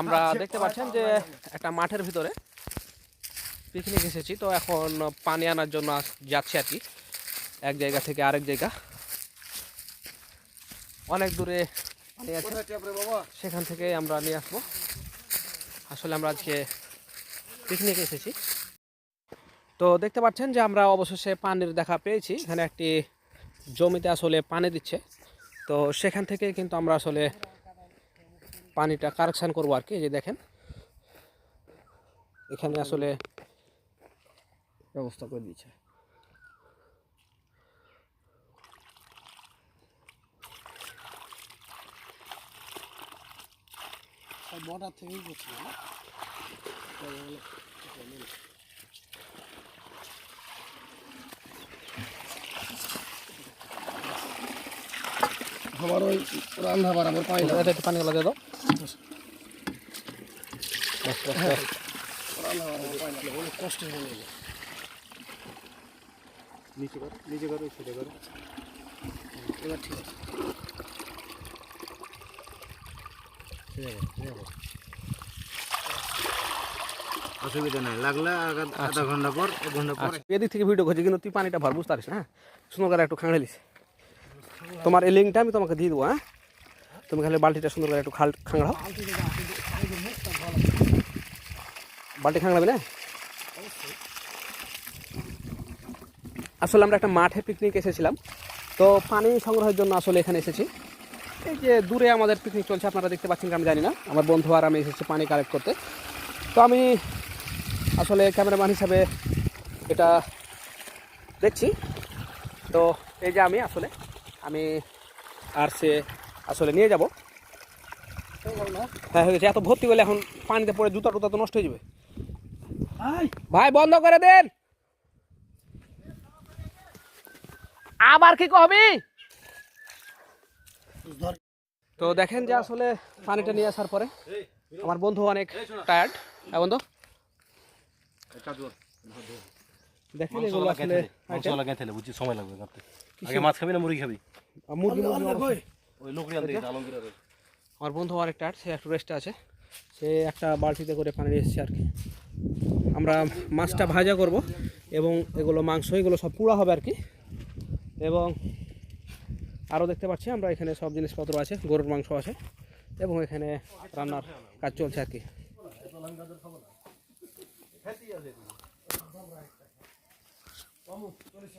আমরা দেখতে পাচ্ছেন যে একটা মাঠের ভিতরে পিকনিক এসেছি তো এখন পানি আনার জন্য যাচ্ছি আর কি। এক জায়গা থেকে আরেক জায়গা। অনেক দূরে পানি আছে। সেখান থেকে আমরা নিয়ে আসব। আসলে আমরা আজকে পিকনিক এসেছি। তো দেখতে পাচ্ছেন যে আমরা অবশেষে পানির দেখা পেয়েছি। এখানে একটি জমিতে আসলে পানি দিচ্ছে। তো সেখান থেকে কিন্তু আমরা আসলে পানিটা কারেকশান করব আর কি যে দেখেন। এখানে আসলে ব্যবস্থা করে দিয়েছে। বর্ডার থেকেই করছিল আমার ওই রান্না বাড়াবার পাই না। এতে একটু পানি গলা দিয়ে দাও। বাস, বাস, বাস। রান্না বাড়াবার পাই না। অনেক কষ্ট হয়ে গেল নিচে করো নিচে করো ছেড়ে করো। এবার ঠিক আছে। অসুবিধা নাই। লাগলে আধা- আধা ঘণ্টা পর এক ঘণ্টা পর। আচ্ছা, এদিক থেকে ভিডিও করছি কিন্তু তুই পানিটা ভর বুঝতে পারিস হ্যাঁ? সুন্দর করে একটু খাংড়ালিস তোমার এই লিঙ্কটা আমি তোমাকে দিয়ে দেবো হ্যাঁ? তুমি খালি বালতিটা সুন্দর করে একটু খাল খাংড়াও বালতি খাংড়াবে না? আসলে আমরা একটা মাঠে পিকনিক এসেছিলাম। তো পানি সংগ্রহের জন্য আসলে এখানে এসেছি। এই যে দূরে আমাদের পিকনিক চলছে, আপনারা দেখতে পাচ্ছেন আমি জানি না। আমার বন্ধু আর আমি এসেছি পানি কালেক্ট করতে। তো আমি আসলে ক্যামেরাম্যান হিসাবে এটা দেখছি। তো এই যে আমি আসলে আমি আর সে আসলে নিয়ে যাব। হ্যাঁ হয়ে গেছে এত ভর্তি করলে এখন পানিতে পড়ে জুতা টুতা তো নষ্ট হয়ে যাবে। ভাই। বন্ধ করে দেন। আবার কি কবি? তো দেখেন যে আসলে পানিটা নিয়ে আসার পরে আমার বন্ধু অনেক টায়ার্ড হ্যাঁ বন্ধু? দেখেন এগুলো আসলে item। লাগাই তাহলে বুঝছি সময় লাগবে আগে মাছ খাবি না মুরগি খাবি? আর মুরগি মুরগি ওই লোকরি আনতে আলমগীর আমার বন্ধু অনেক টায়ার্ড সে একটু রেস্টে আছে। সে একটা বালতিতে করে পানি এসেছে আর কি। আমরা মাছটা ভাজা করব এবং এগুলো মাংস এগুলো সব পুড়া হবে আর কি। এবং আরও দেখতে পাচ্ছি আমরা এখানে সব জিনিসপত্র আছে গরুর মাংস আছে এবং এখানে রান্নার কাজ চলছে আর কি। Vamos, tú eres